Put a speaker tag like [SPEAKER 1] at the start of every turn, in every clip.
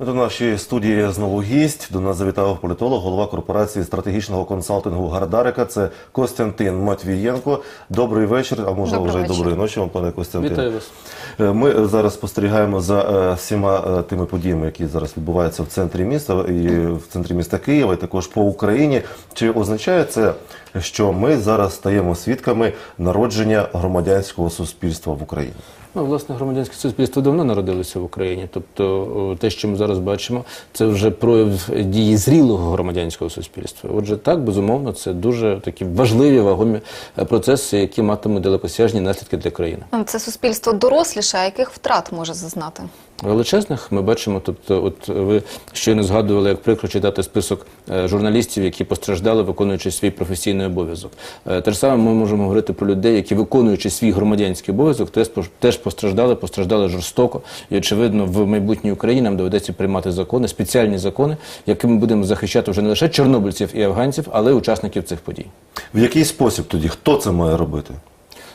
[SPEAKER 1] До нашої студії знову гість. До нас завітав політолог, голова корпорації стратегічного консалтингу Гардарика. Це Костянтин Матвієнко. Добрий вечір, а може
[SPEAKER 2] Добрий
[SPEAKER 1] вже й доброї ночі вам, пане Костянтин.
[SPEAKER 3] Вітаю вас.
[SPEAKER 1] Е, Ми зараз спостерігаємо за е, всіма е, тими подіями, які зараз відбуваються в центрі міста і в центрі міста Києва, і також по Україні. Чи означає це, що ми зараз стаємо свідками народження громадянського суспільства в Україні?
[SPEAKER 3] Ну, власне, громадянське суспільство давно народилося в Україні. Тобто, те, що ми зараз бачимо, це вже прояв дії зрілого громадянського суспільства. Отже, так, безумовно, це дуже такі важливі вагомі е, процеси, які матимуть далекосяжні наслідки для країни.
[SPEAKER 2] Це суспільство доросліше, а яких втрат може зазнати?
[SPEAKER 3] Величезних ми бачимо, тобто, от ви щойно згадували, як прикро читати список е, журналістів, які постраждали, виконуючи свій професійний обов'язок. Е, Те ж саме ми можемо говорити про людей, які виконуючи свій громадянський обов'язок, теж пос- теж постраждали, постраждали жорстоко. І очевидно, в майбутній Україні нам доведеться приймати закони, спеціальні закони, якими будемо захищати вже не лише чорнобильців і афганців, але й учасників цих подій.
[SPEAKER 1] В який спосіб тоді хто це має робити?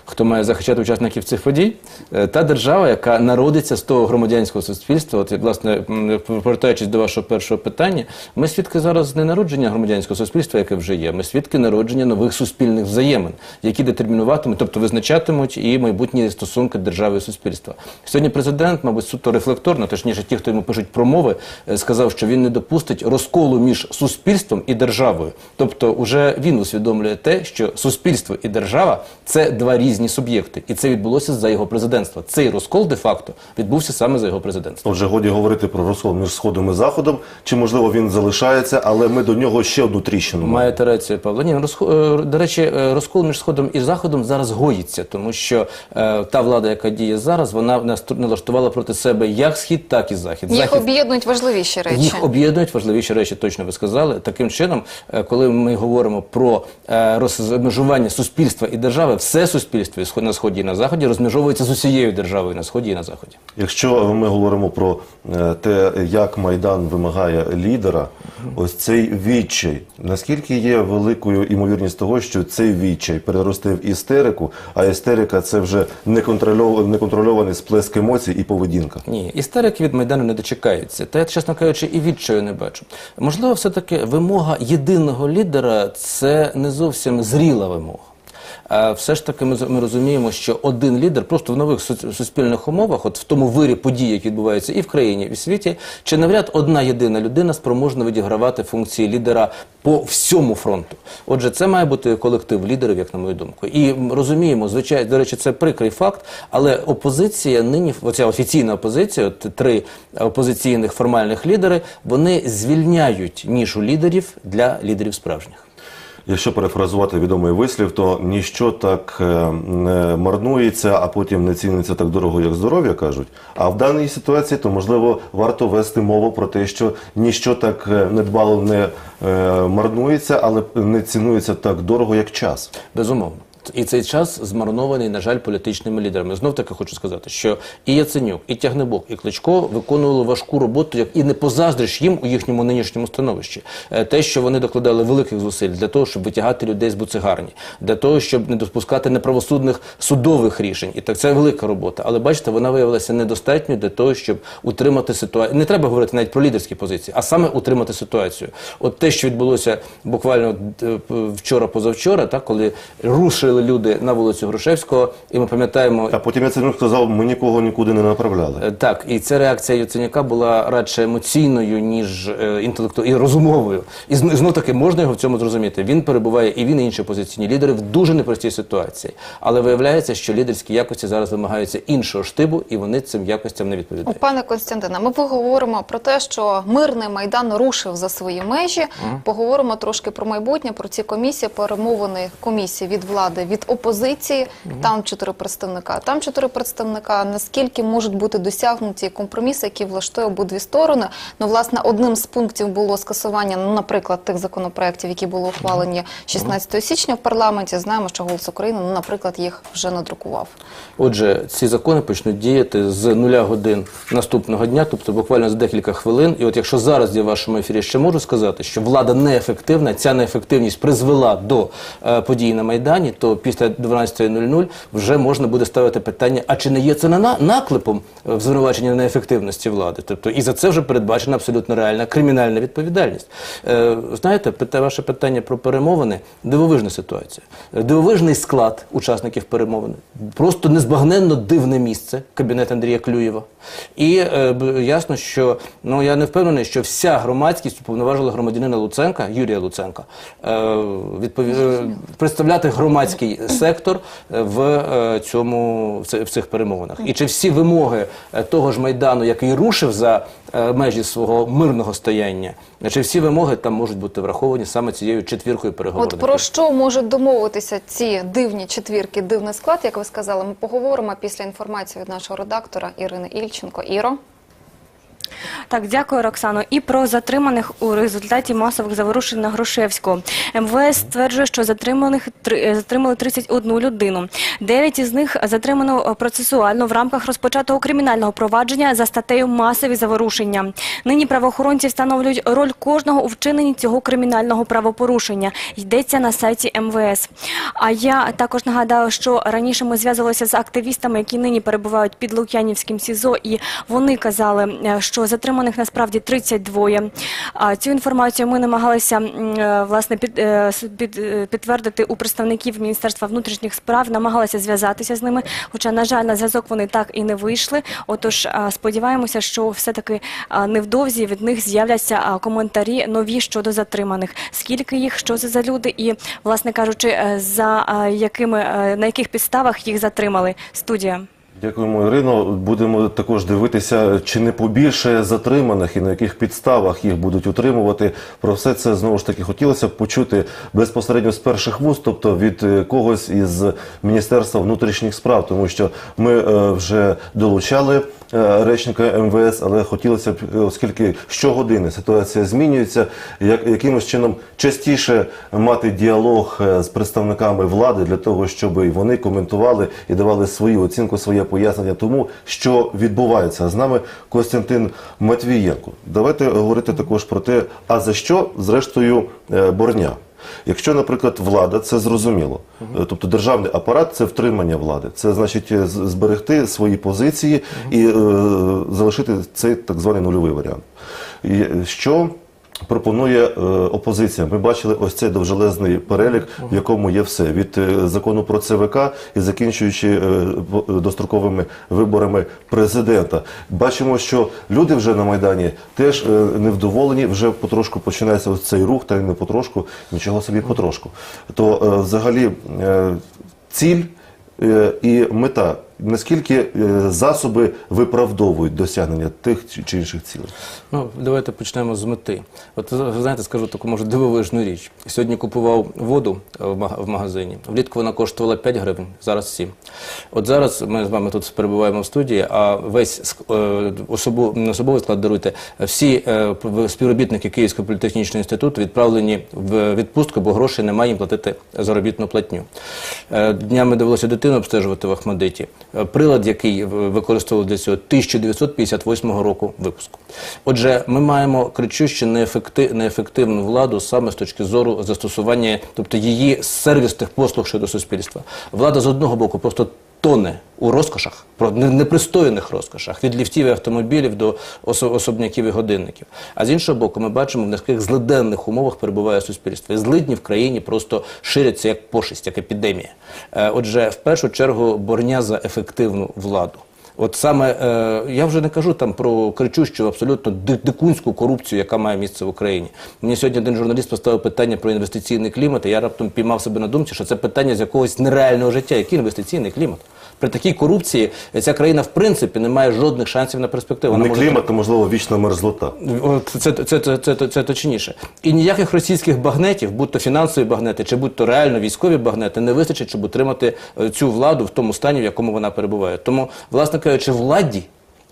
[SPEAKER 3] Хто має захищати учасників цих подій? Е, Та держава, яка народиться з того громадянського суспільства, от власне, повертаючись до вашого першого питання, ми свідки зараз не народження громадянського суспільства, яке вже є. Ми свідки народження нових суспільних взаємин, які детермінуватимуть, тобто визначатимуть і майбутні стосунки держави і суспільства. Сьогодні президент, мабуть, суто рефлекторно, точніше, ті, хто йому пишуть промови, е, сказав, що він не допустить розколу між суспільством і державою. Тобто, уже він усвідомлює те, що суспільство і держава це два різні суб'єкти, і це відбулося за його президентства. Цей розкол де-факто відбувся саме за його президентства.
[SPEAKER 1] Отже, годі говорити про розкол між сходом і заходом, чи можливо він залишається, але ми до нього ще одну тріщину.
[SPEAKER 3] Маєте рацію, Павло. Ні, розхо- е, до речі, е, розкол між сходом і заходом зараз гоїться, тому що е, та влада, яка діє зараз, вона налаштувала проти себе як схід, так і захід.
[SPEAKER 2] Їх
[SPEAKER 3] захід
[SPEAKER 2] об'єднують важливіші речі.
[SPEAKER 3] Їх об'єднують важливіші речі, точно ви сказали. Таким чином, е, коли ми говоримо про е, розмежування суспільства і держави, все суспільство і сход- на сході і на заході розмежовується з усією державою на сході і на заході.
[SPEAKER 1] Якщо ми говоримо про е, те, як Майдан вимагає лідера, ось цей відчай, наскільки є великою імовірність того, що цей відчай переросте в істерику, а істерика це вже неконтрольов- неконтрольований сплеск емоцій і поведінка.
[SPEAKER 3] Ні, істерики від майдану не дочекаються. Та я, чесно кажучи, і відчаю не бачу. Можливо, все таки вимога єдиного лідера це не зовсім зріла вимога. А все ж таки ми, ми розуміємо, що один лідер просто в нових су- суспільних умовах, от в тому вирі подій, які відбуваються і в країні, і в світі, чи навряд одна єдина людина спроможна відігравати функції лідера по всьому фронту. Отже, це має бути колектив лідерів, як на мою думку. І розуміємо, звичайно, до речі, це прикрий факт, але опозиція нині, оця офіційна опозиція, от три опозиційних формальних лідери, вони звільняють нішу лідерів для лідерів справжніх.
[SPEAKER 1] Якщо перефразувати відомий вислів, то ніщо так е, не марнується, а потім не ціниться так дорого, як здоров'я кажуть. А в даній ситуації, то можливо варто вести мову про те, що ніщо так е, недбало не е, марнується, але не цінується так дорого, як час.
[SPEAKER 3] Безумовно. І цей час змарнований, на жаль, політичними лідерами. Знов таки хочу сказати, що і Яценюк, і Тягнебок, і Кличко виконували важку роботу, як і не позаздриш їм у їхньому нинішньому становищі. Е, Те, що вони докладали великих зусиль для того, щоб витягати людей з буцегарні, для того, щоб не допускати неправосудних судових рішень. І так це велика робота. Але бачите, вона виявилася недостатньою для того, щоб утримати ситуацію. Не треба говорити навіть про лідерські позиції, а саме утримати ситуацію. От те, що відбулося буквально е, вчора, позавчора, так коли рушили люди на вулицю Грушевського, і ми пам'ятаємо.
[SPEAKER 1] А потім Яценюк сказав, ми нікого нікуди не направляли.
[SPEAKER 3] Е, Так, і ця реакція Яценюка була радше емоційною, ніж е, інтелекту і розумовою. І зн- знов таки можна його в цьому зрозуміти. Він перебуває і він, і інші опозиційні лідери в дуже непростій ситуації. Але виявляється, що лідерські якості зараз вимагаються іншого штибу, і вони цим якостям не відповідають.
[SPEAKER 2] Пане Константине, ми поговоримо про те, що мирний майдан рушив за свої межі. Поговоримо трошки про майбутнє, про ці комісії, перемовини комісії від влади, від опозиції. Там чотири представника. Там чотири представника. Наскільки можуть бути досягнуті компроміси, які влаштує обидві сторони? Ну, власне, одним з пунктів було скасування, ну, наприклад, тих законопроєктів, які були ухвалені 16 січня в парламенті. Знаємо, що голос України, ну, наприклад, їх вже надрукував.
[SPEAKER 3] Отже, ці закони почнуть діяти з нуля годин наступного дня, тобто буквально за декілька хвилин. І от якщо зараз я в вашому ефірі ще можу сказати, що влада неефективна, ця неефективність призвела до е, подій на Майдані, то після 12.00 вже можна буде ставити питання, а чи не є це на наклепом е, в звинуваченні неефективності влади? Тобто і за це вже передбачена абсолютно реальна кримінальна відповідальність. Е, знаєте, ваше питання про перемовини дивовижна ситуація. Е, Дивовижний склад учасників перемовин. Просто незбагненно дивне місце кабінет Андрія Клюєва. І е, ясно, що ну я не впевнений, що вся громадськість уповноважила громадянина Луценка, Юрія Луценка, е, відпові... е, представляти громадський сектор е, в е, цьому в цих перемовинах. І чи всі вимоги е, того ж майдану, який рушив за межі свого мирного стояння, чи всі вимоги там можуть бути враховані саме цією четвіркою
[SPEAKER 2] От про що можуть домовитися ці дивні четвірки, дивний склад, як ви сказали, ми поговоримо після інформації від нашого редактора Ірини Ільченко. Іро.
[SPEAKER 4] Так, дякую, Роксано. І про затриманих у результаті масових заворушень на Грушевську. МВС стверджує, що затриманих три- е, затримали 31 людину. Дев'ять із них затримано е, процесуально в рамках розпочатого кримінального провадження за статтею масові заворушення. Нині правоохоронці встановлюють роль кожного у вчиненні цього кримінального правопорушення. Йдеться на сайті МВС. А я також нагадаю, що раніше ми зв'язувалися з активістами, які нині перебувають під Лук'янівським СІЗО, і вони казали, е, що затриманих насправді 32. А цю інформацію ми намагалися е, власне під, е, під, е, підтвердити у представників Міністерства внутрішніх справ, намагалися зв'язатися з ними. Хоча, на жаль, на зв'язок вони так і не вийшли. Отож, сподіваємося, що все-таки невдовзі від них з'являться коментарі нові щодо затриманих. Скільки їх, що це за люди, і, власне кажучи, за якими на яких підставах їх затримали. Студія.
[SPEAKER 1] Дякуємо, Ірино. Будемо також дивитися, чи не побільше затриманих і на яких підставах їх будуть утримувати. Про все це знову ж таки хотілося б почути безпосередньо з перших вуст, тобто від е, когось із Міністерства внутрішніх справ, тому що ми е, вже долучали речника МВС, але хотілося б, е, оскільки щогодини ситуація змінюється, як якимось чином частіше мати діалог е, з представниками влади для того, щоб і вони коментували і давали свою оцінку, своє пояснення тому, що відбувається. З нами Костянтин Матвієнко. Давайте говорити також про те, а за що зрештою е, борня. Якщо, наприклад, влада, це зрозуміло. Е, Тобто державний апарат це втримання влади, це значить е, зберегти свої позиції і е, залишити цей так званий нульовий варіант. І е, що пропонує е, опозиція? Ми бачили ось цей довжелезний перелік, в якому є все від е, закону про ЦВК і закінчуючи е, по- достроковими виборами президента. Бачимо, що люди вже на майдані теж е, невдоволені. Вже потрошку починається ось цей рух, та й не потрошку, нічого собі потрошку. То е, взагалі е, ціль е, і мета. Наскільки е, засоби виправдовують досягнення тих чи- інших цілей?
[SPEAKER 3] Ну, давайте почнемо з мети. От знаєте, скажу таку може дивовижну річ. Сьогодні купував воду е, в мага- в магазині. Влітку вона коштувала 5 гривень, зараз 7. От зараз ми з вами тут перебуваємо в студії, а весь е, особу, особовий склад даруйте, всі е, співробітники Київського політехнічного інституту відправлені в відпустку, бо грошей немає їм платити заробітну платню. Е, Днями довелося дитину обстежувати в Ахмадиті. Е, Прилад, який в- використовували для цього 1958 року випуску. Отже, ми маємо кричуще неефекти- неефективну владу саме з точки зору застосування, тобто її сервісних послуг щодо суспільства. Влада з одного боку просто тоне у розкошах, про непристойних розкошах, від ліфтів і автомобілів до особняків і годинників. А з іншого боку, ми бачимо, в яких злиденних умовах перебуває суспільство. І злидні в країні просто ширяться як пошесть, як епідемія. Е, Отже, в першу чергу борня за ефективну владу. От саме е, я вже не кажу там про кричущу абсолютно дикунську корупцію, яка має місце в Україні. Мені сьогодні один журналіст поставив питання про інвестиційний клімат, і я раптом піймав себе на думці, що це питання з якогось нереального життя. Який інвестиційний клімат? При такій корупції ця країна в принципі не має жодних шансів на перспективу.
[SPEAKER 1] Не
[SPEAKER 3] може
[SPEAKER 1] клімат, а можливо вічна мерзлота.
[SPEAKER 3] От це, це, це, це, це, це точніше. І ніяких російських багнетів, будь то фінансові багнети, чи будь то реально військові багнети, не вистачить, щоб утримати е, цю владу в тому стані, в якому вона перебуває. Тому, власне кажучи, владі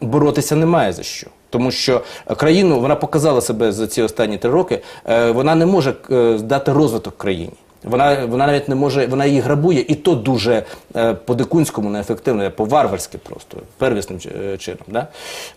[SPEAKER 3] боротися немає за що. Тому що країну вона показала себе за ці останні три роки. е, Вона не може е, дати розвиток країні. Вона, вона навіть не може, вона її грабує, і то дуже е, по-дикунському неефективно, по-варварськи просто, первісним е, чином. Да?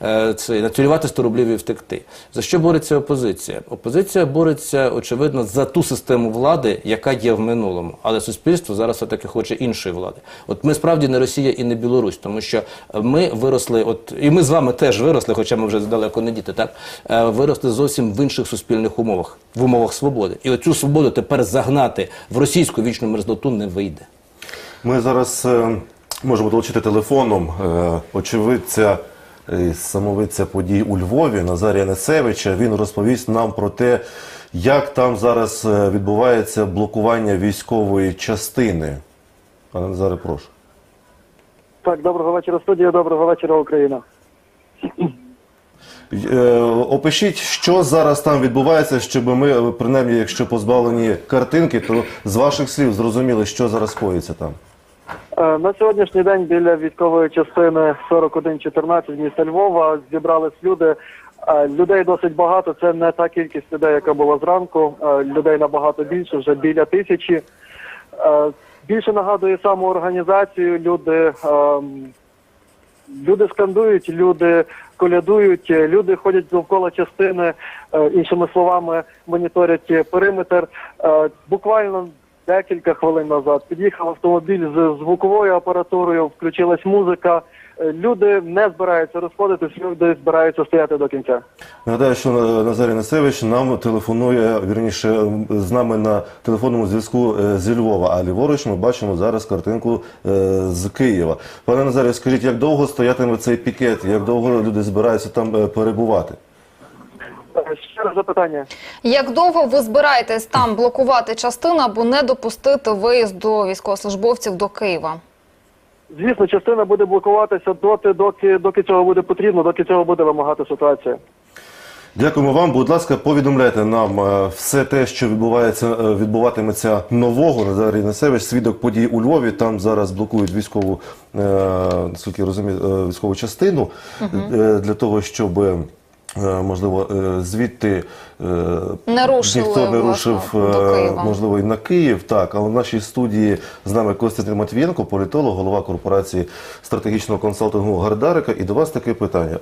[SPEAKER 3] Е, це націлювати 100 рублів і втекти. За що бореться опозиція? Опозиція бореться, очевидно, за ту систему влади, яка є в минулому. Але суспільство зараз все-таки хоче іншої влади. От ми справді не Росія і не Білорусь, тому що ми виросли, от і ми з вами теж виросли, хоча ми вже далеко не діти, так е, виросли зовсім в інших суспільних умовах, в умовах свободи. І оцю свободу тепер загнати в російську вічну мерзлоту не вийде.
[SPEAKER 1] Ми зараз е, можемо долучити телефоном е, очевидця е, самовидця подій у Львові Назарія Несевича. Він розповість нам про те, як там зараз е, відбувається блокування військової частини. Пане Назаре, прошу.
[SPEAKER 5] Так, доброго вечора, студія, доброго вечора, Україна.
[SPEAKER 1] Е, Опишіть, що зараз там відбувається, щоб ми, е, принаймні, якщо позбавлені картинки, то з ваших слів зрозуміли, що зараз коїться там.
[SPEAKER 5] Е, На сьогоднішній день біля військової частини 4114 міста Львова зібрались люди. Людей досить багато. Це не та кількість людей, яка була зранку. Людей набагато більше, вже біля тисячі. Більше нагадує саму організацію. Люди, ем, люди скандують, люди колядують, е, люди ходять довкола частини, е, іншими словами, моніторять периметр. Е, Буквально декілька хвилин назад під'їхав автомобіль з звуковою апаратурою, включилась музика. Е, Люди не збираються розходитись, люди збираються стояти до кінця.
[SPEAKER 1] Нагадаю, що Назарій Насевич нам телефонує, вірніше, з нами на телефонному зв'язку е, зі Львова, а ліворуч ми бачимо зараз картинку е, з Києва. Пане Назарію, скажіть, як довго стоятиме цей пікет, як довго люди збираються там перебувати?
[SPEAKER 5] Ще раз запитання.
[SPEAKER 2] Як довго ви збираєтесь там блокувати частину або не допустити виїзду військовослужбовців до Києва?
[SPEAKER 5] Звісно, частина буде блокуватися доти, доки, доки цього буде потрібно, доки цього буде вимагати ситуація.
[SPEAKER 1] Дякуємо вам. Будь ласка, повідомляйте нам е, все те, що відбувається, е, відбуватиметься нового. Назарій Насевич, свідок подій у Львові. Там зараз блокують військову, е, наскільки я розумію, е, військову частину е, для того, щоб. Е, Можливо, е, звідти
[SPEAKER 2] Не рушили,
[SPEAKER 1] ніхто не рушив, можливо, і на Київ. Так, але в нашій студії з нами Костянтин Матвієнко, політолог, голова корпорації стратегічного консалтингу Гардарика. І до вас таке питання.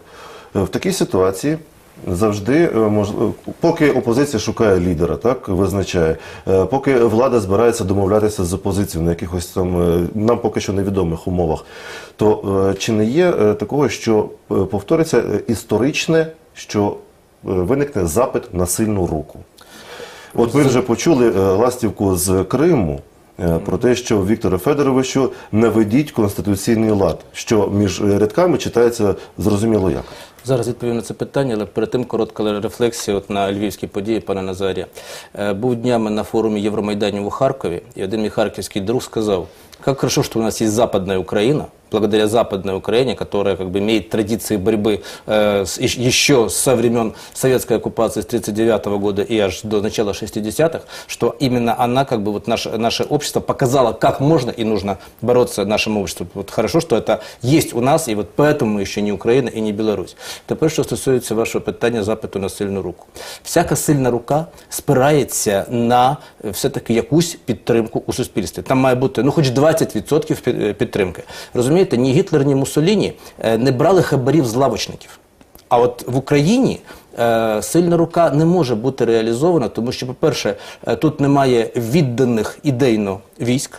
[SPEAKER 1] Е, В такій ситуації завжди е, поки опозиція шукає лідера, так визначає, поки влада збирається домовлятися з опозицією на якихось там нам поки що невідомих умовах, то чи не є такого, що повториться історичне, що е, виникне запит на сильну руку? От ми вже почули е, ластівку з Криму. е, Про те, що Вікторе Федоровичу не ведіть конституційний лад, що між рядками читається зрозуміло як.
[SPEAKER 3] Зараз відповім на це питання, але перед тим коротка рефлексія от на львівські події, пане Назарія. Був днями на форумі Євромайданів у Харкові, і один мій харківський друг сказав, как хорошо, что у нас есть Западная Украина, благодаря Западной Украине, которая как бы имеет традиции борьбы э, с- ещ- еще со времен советской оккупации с 1939 года и аж до начала 60-х, что именно она, как бы вот наше, наше общество показала, как можно и нужно бороться нашему обществу. Вот хорошо, что это есть у нас, и вот поэтому мы еще не Украина и не Білорусь. Тепер, що стосується вашого питання запиту на сильну руку. Всяка сильна рука спирається на е, все-таки якусь підтримку у суспільстві. Там має бути ну хоч 20% під- е, підтримки. Розумієте, ні Гітлер, ні Муссоліні е, не брали хабарів з лавочників. А от в Україні е, сильна рука не може бути реалізована, тому що, по-перше, тут немає відданих ідейно військ.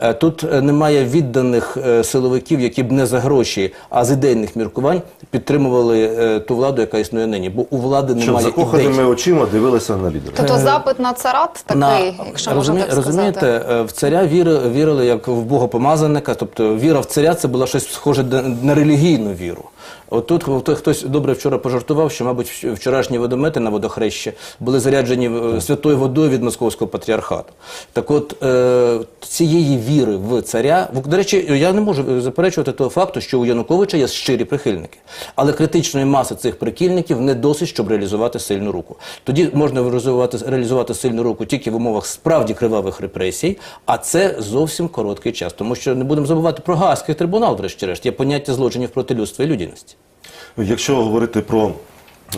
[SPEAKER 3] Е, Тут е, немає відданих е, силовиків, які б не за гроші, а з ідейних міркувань підтримували ту владу, яка існує нині. Бо у влади
[SPEAKER 1] Щоб
[SPEAKER 3] немає
[SPEAKER 1] закоханими
[SPEAKER 3] ідей.
[SPEAKER 1] очима дивилися на лідера.
[SPEAKER 2] Тобто запит на царат такий, якщо можна так
[SPEAKER 3] розумієте, в царя віри, вірили як в богопомазаника, тобто віра в царя це була щось схоже на- на релігійну віру. От тут хто- хтось добре вчора пожартував, що, мабуть, вчорашні водомети на водохрещі були заряджені е, святою водою від московського патріархату. Так от е, цієї віри в царя, до речі, я не можу е, заперечувати того факту, що у Януковича є щирі прихильники, але критичної маси цих прихильників не досить, щоб реалізувати сильну руку. Тоді можна реалізувати, реалізувати сильну руку тільки в умовах справді кривавих репресій, а це зовсім короткий час, тому що не будемо забувати про Гаазький трибунал, врешті-решт, є поняття злочинів проти людства і людяності.
[SPEAKER 1] Якщо говорити про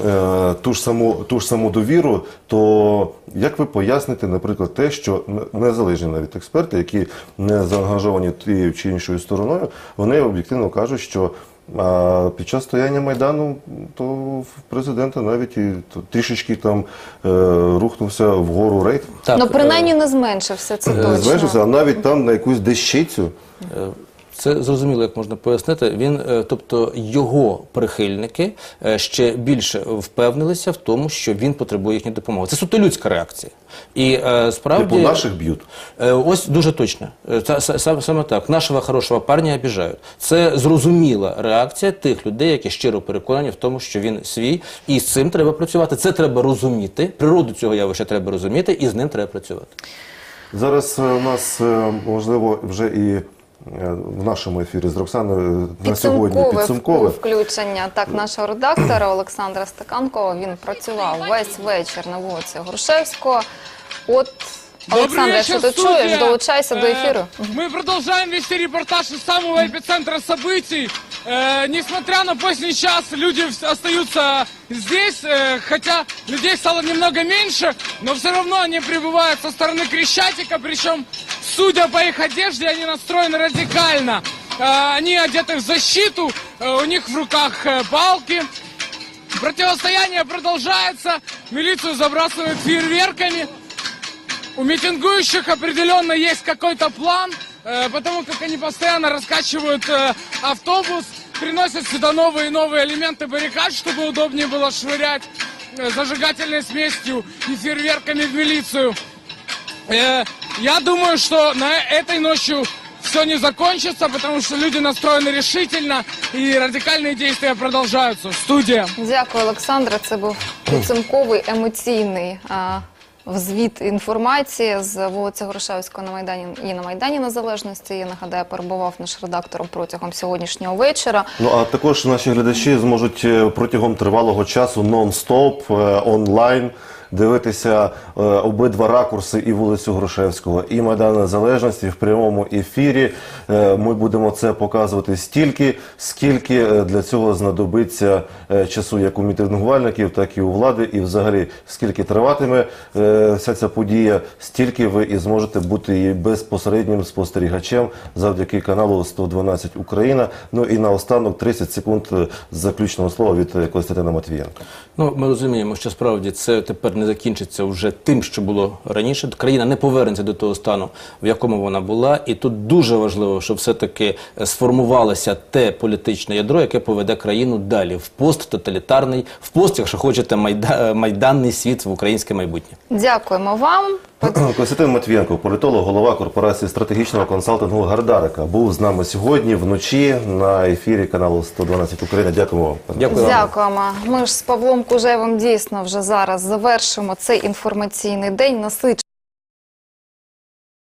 [SPEAKER 1] е, ту ж саму ту ж саму довіру, то як ви поясните, наприклад, те, що незалежні навіть експерти, які не заангажовані тією чи іншою стороною, вони об'єктивно кажуть, що а під час стояння майдану то в президента навіть і то трішечки там е, рухнувся вгору рейд.
[SPEAKER 3] Так,
[SPEAKER 2] ну
[SPEAKER 3] е,
[SPEAKER 2] принаймні не зменшився, це
[SPEAKER 1] Е,
[SPEAKER 2] точно.
[SPEAKER 1] Зменшився, а навіть там на якусь дещицю.
[SPEAKER 3] Це зрозуміло, як можна пояснити. Він, е, тобто, його прихильники е, ще більше впевнилися в тому, що він потребує їхньої допомоги. Це суто людська реакція. І е, справді
[SPEAKER 1] Типу наших б'ють.
[SPEAKER 3] Ось дуже точно. Саме так. Нашого хорошого парня обіжають. Це зрозуміла реакція тих людей, які щиро переконані в тому, що він свій, і з цим треба працювати. Це треба розуміти. Природу цього явища треба розуміти, і з ним треба працювати.
[SPEAKER 1] Зараз у нас можливо вже і в нашому ефірі з Роксаною е, на сьогодні
[SPEAKER 2] Підсумкове
[SPEAKER 1] підсумкове.
[SPEAKER 2] включення так нашого редактора Олександра Стаканкова. Він працював весь вечір на вулиці Грушевського. От Олександр, якщо ти
[SPEAKER 6] студия.
[SPEAKER 2] чуєш, долучайся до
[SPEAKER 6] Э,
[SPEAKER 2] ефіру.
[SPEAKER 6] Мы продолжаем вести репортаж из самого эпицентра событий. Э, Несмотря на поздний час, люди вс- остаются здесь, э, хотя людей стало немного меньше, но все равно они прибывают со стороны Крещатика, причем, судя по их одежде, они настроены радикально. Э, Они одеты в защиту, э, у них в руках э, палки, Противостояние продолжается, милицию забрасывают фейерверками. У митингующих определенно есть какой-то план, э, потому как они постоянно раскачивают э, автобус, приносят сюда новые и новые элементы баррикад, чтобы удобнее было швырять э, зажигательной смесью и фейерверками в милицию. Э, я думаю, что на этой ночью все не закончится, потому что люди настроены решительно и радикальные действия продолжаются. Студия.
[SPEAKER 2] Дякую, Олександре. Це був підсумковий емоційний а, взвіт інформації з вулиці Грушевського на Майдані і на Майдані Незалежності. Я нагадаю, перебував наш редактором протягом сьогоднішнього вечора.
[SPEAKER 1] Ну а також наші глядачі зможуть е, протягом тривалого часу нон-стоп е, онлайн дивитися е, обидва ракурси і вулицю Грушевського, і Майдан Незалежності в прямому ефірі. Е, Ми будемо це показувати стільки, скільки е, для цього знадобиться е, часу як у мітингувальників, так і у влади, і взагалі скільки триватиме е, вся ця подія, стільки ви і зможете бути її безпосереднім спостерігачем завдяки каналу 112 Україна. Ну і наостанок 30 секунд е, заключного слова від е, Костянтина Матвієнка.
[SPEAKER 3] Ну, ми розуміємо, що справді це тепер не закінчиться вже тим, що було раніше. Країна не повернеться до того стану, в якому вона була. І тут дуже важливо, щоб все-таки е, сформувалося те політичне ядро, яке поведе країну далі в посттоталітарний, в пост, якщо хочете, майда, е, майданний світ в українське майбутнє.
[SPEAKER 2] Дякуємо вам.
[SPEAKER 1] Костянтин Матвієнко, політолог, голова корпорації стратегічного консалтингу Гардарика, був з нами сьогодні вночі на ефірі каналу 112 Україна. Дякуємо
[SPEAKER 3] Дякую.
[SPEAKER 2] Дякуємо. Ми ж з Павлом Кужевим дійсно вже зараз завершимо цей інформаційний день. Насичений